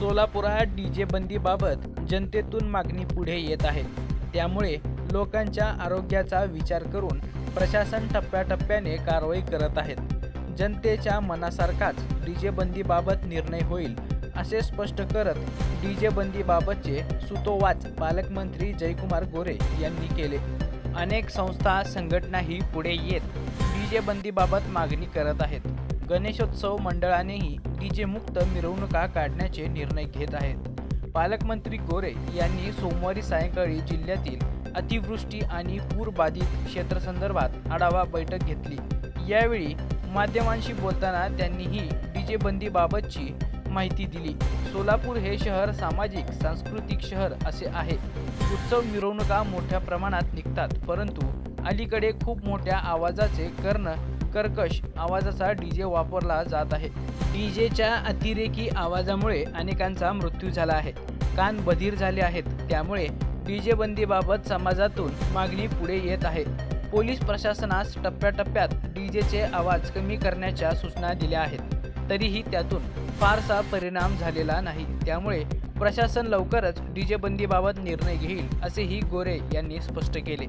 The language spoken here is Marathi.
सोलापुरात डीजे बंदीबाबत जनतेतून मागणी पुढे येत आहे. त्यामुळे लोकांच्या आरोग्याचा विचार करून प्रशासन टप्प्याटप्प्याने कारवाई करत आहेत. जनतेच्या मनासारखाच डीजे बंदीबाबत निर्णय होईल असे स्पष्ट करत डीजे बंदीबाबतचे सुतोवाच पालकमंत्री जयकुमार गोरे यांनी केले. अनेक संस्था संघटनाही पुढे येत डीजे बंदीबाबत मागणी करत आहेत. गणेशोत्सव मंडळानेही डीजे मुक्त मिरवणुका काढण्याचे निर्णय घेत आहेत. पालकमंत्री गोरे यांनी सोमवारी सायंकाळी जिल्ह्यातील अतिवृष्टी आणि पूरबाधित क्षेत्रासंदर्भात आढावा बैठक घेतली. यावेळी माध्यमांशी बोलताना त्यांनीही डीजे बंदीबाबतची माहिती दिली. सोलापूर हे शहर सामाजिक सांस्कृतिक शहर असे आहे. उत्सव मिरवणुका मोठ्या प्रमाणात निघतात परंतु अलीकडे खूप मोठ्या आवाजाचे कर्ण कर्कश आवाजाचा डी जे वापरला जात आहे. डी जेच्या अतिरेकी आवाजामुळे अनेकांचा मृत्यू झाला आहे. कान बधीर झाले आहेत त्यामुळे डी जे बंदीबाबत समाजातून मागणी पुढे येत आहे. पोलीस प्रशासनास टप्प्याटप्प्यात डी जेचे आवाज कमी करण्याच्या सूचना दिल्या आहेत. तरीही त्यातून फारसा परिणाम झालेला नाही. त्यामुळे प्रशासन लवकरच डीजे बंदीबाबत निर्णय घेईल असेही गोरे यांनी स्पष्ट केले.